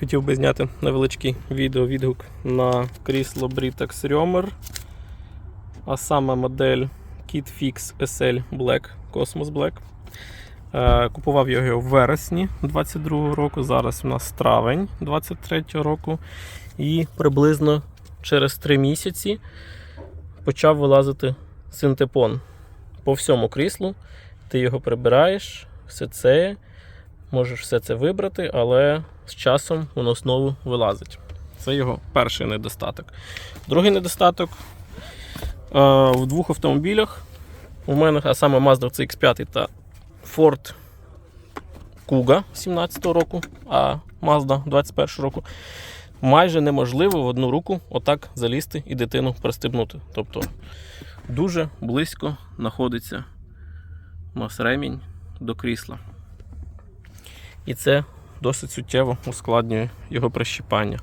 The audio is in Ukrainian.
Хотів би зняти невеличкий відео-відгук на крісло Britax Römer, а саме модель KitFix SL Black Cosmos Black. Е, Купував його в вересні 22 року, зараз у нас травень 23 року. І приблизно через 3 місяці почав вилазити синтепон по всьому кріслу. Ти його прибираєш, все це, можеш все це вибрати, але з часом воно знову вилазить. Це його перший недостаток. Другий недостаток е, в двох автомобілях. У мене, а саме Mazda CX5 та Ford Kuga 17-го року, а Mazda 21-го року. Майже неможливо в одну руку отак залізти і дитину пристебнути. Тобто дуже близько знаходиться у нас ремінь до крісла. І це досить суттєво ускладнює його прищіпання.